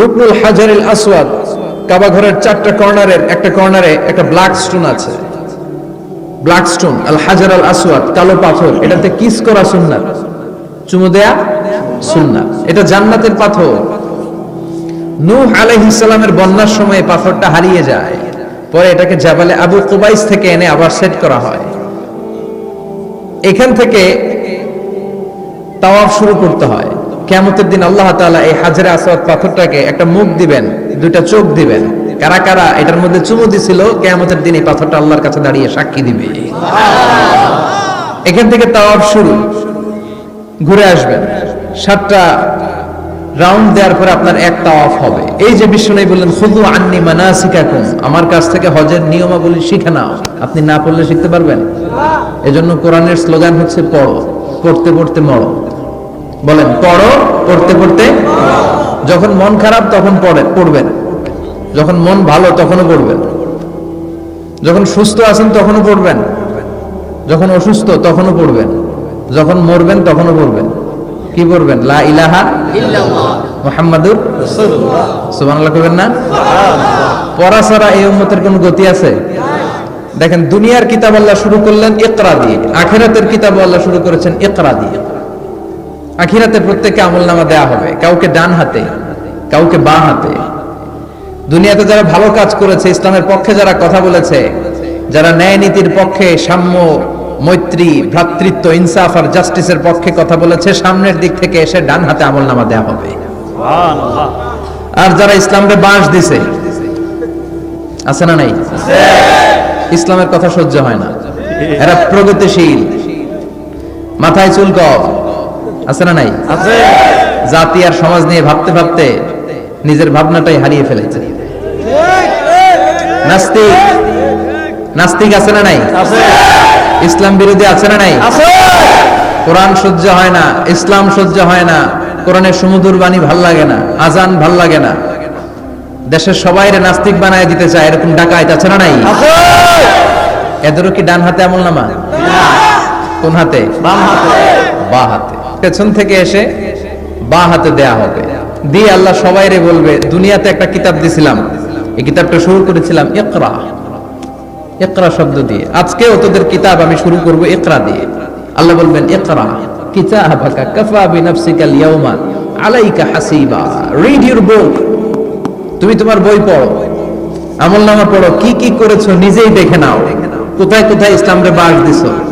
রুকনুল হাজারিল আসওয়াদ, কাবা ঘরের চারটা কর্নারের একটা কর্নারে একটা ব্ল্যাক স্টোন আছে। ব্ল্যাক স্টোন, আল হাজার আল আসওয়াদ, কালো পাথর, এটাতে কিস করা সুন্নাত। চুমু দেয়া সুন্নাত। এটা জান্নাতের পাথর। নূহ বন্যার সময় পাথরটা হারিয়ে যায়। পরে এটাকে জাবালে আবু কুবাইস থেকে এনে আবার সেট করা হয়। এখান থেকে তাওয়াফ শুরু করতে হয়। কেমতের দিন আল্লাহ তাআলা এই হাজারে আসওয়াদ পাথরটাকে একটা মুখ দিবেন দুইটা চোখ দিবেন। কারা কারা এটার মধ্যে চুমু দিছিল কেমতের দিন এই পাথরটা আল্লাহর কাছে দাঁড়িয়ে সাক্ষী দিবে। এখান থেকে তাওয়াফ শুরু। ঘুরে আসবেন। সাতটা রাউন্ড দেওয়ার পরে আপনার এক তাওয়াফ হবে। এই যে বিশ্বনবী বললেন খুদু আন্নি মানাসিকাকুম আমার কাছ থেকে হজের নিয়মাবলী শিখে নাও। আপনি না পড়লে শিখতে পারবেন? এজন্য কোরআনের স্লোগান হচ্ছে পড়ো পড়তে পড়তে মরো। বলেন, পড়ো, পড়তে পড়তে। যখন মন খারাপ, তখন পড়েন পড়বেন। যখন মন ভালো, তখনও পড়বেন। যখন সুস্থ আছেন, তখনও পড়বেন। যখন অসুস্থ, তখনও পড়বেন। যখন মরবেন, তখনও পড়বেন। কি পড়বেন? লা ইলাহা মুহাম্মাদুর সুবহানাল্লাহ কইবেন না? পড়া ছাড়া এই উম্মতের কোনো গতি আছে? দেখেন, দুনিয়ার কিতাব আল্লাহ শুরু করলেন ইকরা দিয়ে। আখেরাতের কিতাব আল্লাহ শুরু করেছেন ইকরা দিয়ে। আখিরাতে প্রত্যেককে আমল নামা দেওয়া হবে। কাউকে ডান হাতে কাউকে বা হাতে। দুনিয়াতে যারা ভালো কাজ করেছে ইসলামের পক্ষে যারা কথা বলেছে যারা ন্যায় নীতির পক্ষে সাম্য মৈত্রী ভ্রাতৃত্ব ইনসাফ আর জাস্টিসের পক্ষে কথা বলেছে সামনের দিক থেকে এসে ডান হাতে আমল নামা দেওয়া হবে আর যারা ইসলামকে বাঁশ দিছে আছে না নাই? ইসলামের কথা সহ্য হয় না। এরা প্রগতিশীল। মাথায় চুল কম আছে না নাই? জাতি আর সমাজ নিয়ে ভাবতে ভাবতে নিজের ভাবনাটাই হারিয়ে ফেলেছে। নাস্তিক নাস্তিক আছে না নাই? ইসলাম বিরোধী আছে না নাই? কোরআন সহ্য হয় না ইসলাম সহ্য হয় না কোরআনের সমুদুর বাণী ভালো লাগে না আজান ভালো লাগে না। দেশের সবাই নাস্তিক বানায় দিতে চায় এরকম ডাকায় আছে না নাই? এদেরও কি ডান হাতে আমল নামা? কোন হাতে। বা হাতে। পেছন থেকে এসে বা হাতে দেয়া হবে। দিয়ে আল্লাহ সবাইরে বলবে, দুনিয়াতে একটা কিতাব দিছিলাম। এই কিতাবটা শুরু করেছিলাম ইকরা। ইকরা শব্দ দিয়ে। আজকেও তোদের কিতাব আমি শুরু করব ইকরা দিয়ে। আল্লাহ বলবেন, ইকরা, কিতাবাকা কাফা বিনাফসিকাল ইয়াউমা আলাইকা হাসিবা। রিড ইউর বুক তুমি তোমার বই পড়ো। আমল নামা পড়ো। কি কি করেছ নিজেই দেখে নাও। কোথায় কোথায় ইসলামরে বাস দিছো?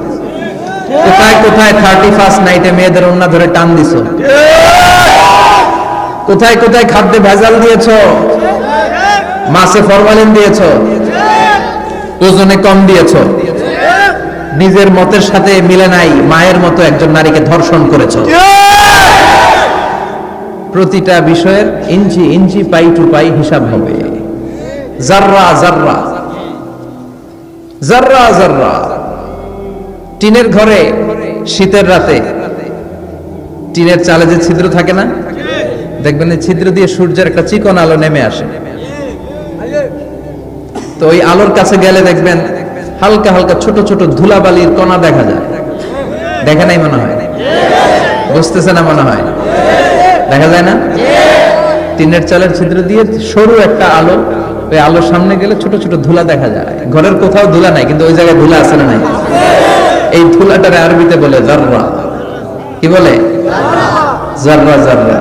কোথায় কোথায় থার্টি ফার্স্ট নাইটে মেয়েদের অন্য ধরে টান দিছো? কোথায় কোথায় খাদ্যে ভেজাল দিয়েছ? মাছে ফরমালিন দিয়েছ? ওজনে কম দিয়েছ? নিজের মতের সাথে মিলে নাই, মায়ের মতো একজন নারীকে ধর্ষণ করেছ। প্রতিটা বিষয়ের ইঞ্চি ইঞ্চি, পাই টু পাই হিসাব হবে। জাররা জাররা জাররা জাররা টিনের ঘরে শীতের রাতে। টিনের চালে যে ছিদ্র থাকে না, দেখবেন ছিদ্র দিয়ে সূর্যের একটা চিকন আলো নেমে আসে। তো ওই আলোর কাছে গেলে দেখবেন হালকা হালকা ছোট ছোট ধুলাবালির কণা দেখা যায়। দেখে নাই মনে হয়? বুঝতেছে না মনে হয়? দেখা যায় না? টিনের চালের ছিদ্র দিয়ে সরু একটা আলো, ওই আলোর সামনে গেলে ছোট ছোট ধুলা দেখা যায়। ঘরের কোথাও ধুলা নাই, কিন্তু ওই জায়গায় ধুলা আছে না নাই? এই ধুলাটারে আরবিতে বলে জাররা। কি বলে? জাররা জাররা।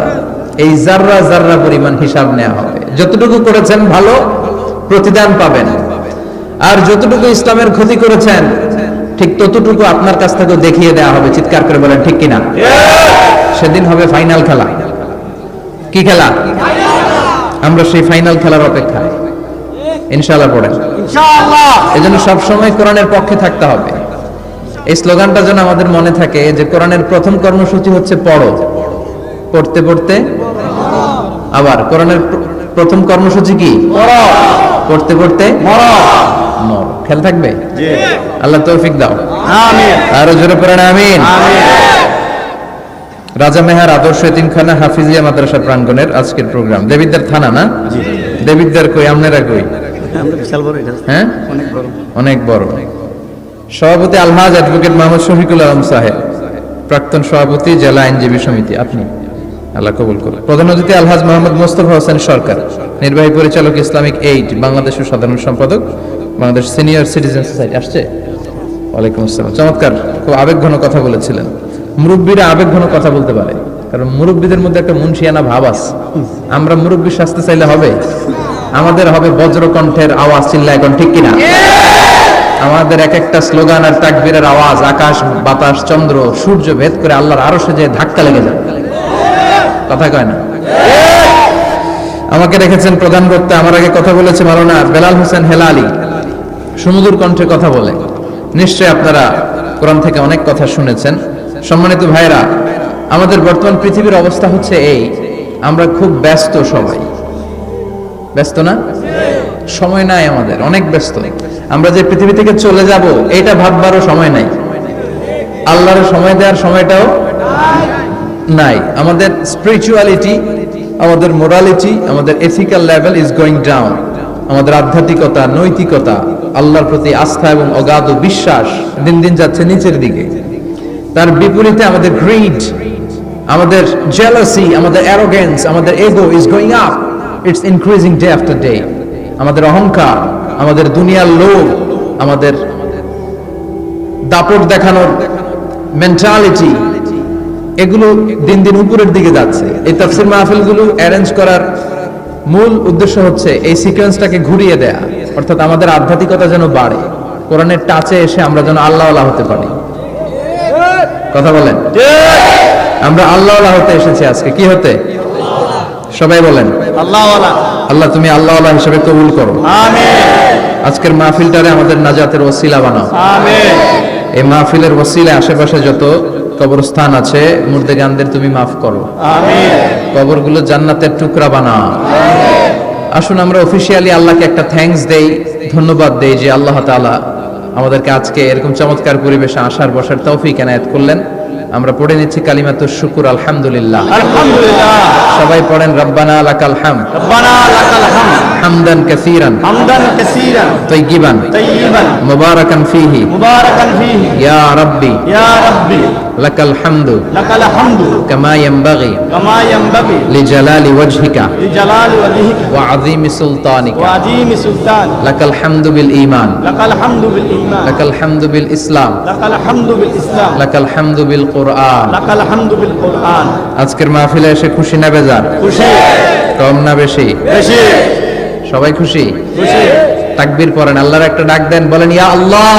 এই জাররা জাররা পরিমাণ হিসাব নেওয়া হবে। যতটুকু করেছেন ভালো প্রতিদান পাবেন। আর যতটুকু ইসলামের ক্ষতি করেছেন ঠিক ততটুকু আপনার কাছ থেকে দেখিয়ে দেওয়া হবে। চিৎকার করে বলেন ঠিক কিনা? সেদিন হবে ফাইনাল খেলা। কি খেলা? আমরা সেই ফাইনাল খেলার অপেক্ষায়। ইনশাআল্লাহ পড়েন। এজন্য সবসময় কোরআনের পক্ষে থাকতে হবে। এই স্লোগানটা যেন আমাদের মনে থাকে যে কোরআনের প্রথম কর্মসূচি হচ্ছে পড়ো। পড়তে পড়তে? আবার কোরআনের প্রথম কর্মসূচি কি? পড়তে পড়তে? মর খেয়াল থাকবে? আল্লাহ তৌফিক দাও। আরও জোরে পড়েন আমিন। রাজা মেহার আদর্শ এতিমখানা হাফিজিয়া মাদ্রাসা প্রাঙ্গণের আজকের প্রোগ্রাম। দেবিদ্দার থানা না? দেবিদ্দার কই? আপনারা কই? আমরা বিশাল বড় এটা। হ্যাঁ? অনেক বড়। অনেক বড়। সভাপতি আলহাজ অ্যাডভোকেট মোহাম্মদ শফিকুল আলম সাহেব, প্রাক্তন সভাপতি জেলা আইনজীবী সমিতি, আপনি আল্লাহ কবুল করুন। প্রধান অতিথি আলহাজ মোহাম্মদ মোস্তফা হোসেন সরকার, নির্বাহী পরিচালক ইসলামিক এইড, বাংলাদেশের সাধারণ সম্পাদক, বাংলাদেশ সিনিয়র সিটিজেন সোসাইটি আসছে? ওয়ালাইকুম আসসালাম। চমৎকার, খুব আবেগঘন কথা বলেছিলেন। মুরব্বীরা আবেগঘন কথা বলতে পারে, কারণ মুরব্বীদের মধ্যে একটা মুন্সিয়ানা ভাব আছে। আমরা মুরব্বী শাস্তে চাইলে হবে। আমাদের হবে বজ্রকণ্ঠের আওয়াজ চিল্লা এখন ঠিক কিনা? আমাদের এক একটা স্লোগান আর তাকবীরের আওয়াজ, আকাশ, বাতাস, চন্দ্র, সূর্য ভেদ করে আল্লাহর আরও যে ধাক্কা লেগে যাবে কথা কয় না? আমাকে রেখেছেন প্রধান বক্তা, আমার আগে কথা বলেছে মালানা বেলাল হোসেন হেলালি। সুমধুর কণ্ঠে কথা বলে। নিশ্চয় আপনারা কোরআন থেকে অনেক কথা শুনেছেন। সম্মানিত ভাইরা আমাদের বর্তমান পৃথিবীর অবস্থা হচ্ছে এই, আমরা খুব ব্যস্ত সবাই। ব্যস্ত না? সময় নাই আমাদের, অনেক ব্যস্ত। আমরা যে পৃথিবী থেকে চলে যাব, এটা ভাববারও সময় নাই। আল্লাহর সময় দেওয়ার সময়টাও নাই। আমাদের স্পিরিচুয়ালিটি আমাদের মোরালিটি আমাদের ethical level is going down আমাদের আধ্যাত্মিকতা, নৈতিকতা, আল্লাহর প্রতি আস্থা এবং অগাধ বিশ্বাস দিন দিন যাচ্ছে নিচের দিকে। তার বিপরীতে আমাদের গ্রিড আমাদের জেলাসি আমাদের অ্যারোগেন্স আমাদের ego is going up it's increasing day after day আমাদের অহংকার আমাদের দুনিয়ার লোভ আমাদের দাপট দেখানোর মেন্টালিটি এগুলো দিন দিন উপরের দিকে যাচ্ছে। এই তাফসির মাহফিলগুলো অ্যারেঞ্জ করার মূল উদ্দেশ্য হচ্ছে এই সিকোয়েন্সটাকে ঘুরিয়ে দেয়া। অর্থাৎ আমাদের আধ্যাত্মিকতা যেন বাড়ে। কোরআনের টাচে এসে আমরা যেন আল্লাহ আল্লাহ হতে পারি। কথা বলেন? আমরা আল্লাহ আল্লাহ হতে এসেছি আজকে। কি হতে? সবাই বলেন। আল্লাহ আল্লাহ তুমি আল্লাহ আল্লাহ হিসেবে কবুল করো। আমিন। আজকের মাহফিলটারে আমাদের নাজাতের ওসিলা বানাও। এই মাহফিলের ওসিলা আশেপাশে যত কবরস্থান আছে মুর্দেগানদের তুমি মাফ করো। কবরগুলো জান্নাতের টুকরা বানাও। আসুন আমরা অফিসিয়ালি আল্লাহকে একটা থ্যাংকস দেই ধন্যবাদ দেই যে আল্লাহ তালা আমাদেরকে আজকে এরকম চমৎকার পরিবেশে আসার বসার তৌফিক এনায়েত করলেন। আমরা পড়ে নিচ্ছি কালিমা তো শুকুর আলহামদুলিল্লাহ। সবাই পড়েন রব্বানা আলাকাল হাম রব্বানা হাম হামদান কাসীরান حمدا كثيرا তাইয়িবান طيبا মুবারাকান ফীহি مباركا فيه ইয়া রাব্বি يا ربي লাকাল হামদু لك الحمد কামা ইয়ানবাগি كما ينبغي লিজালালি ওয়াজহিকা لجلال وجهك وعظيم سلطانك وعظيم سلطان لك الحمد بالإيمان لك الحمد بالإيمان لك الحمد بالإسلام لك الحمد بالإسلام لك الحمد بالقرآن لك الحمد بالقرآن আজকের মাহফিলে এসে খুশি না বেজার খুশি কম না বেশি বেশি সবাই খুশি? তাকবির পরেন আল্লাহর একটা ডাক দেন বলেন ইয়া আল্লাহ!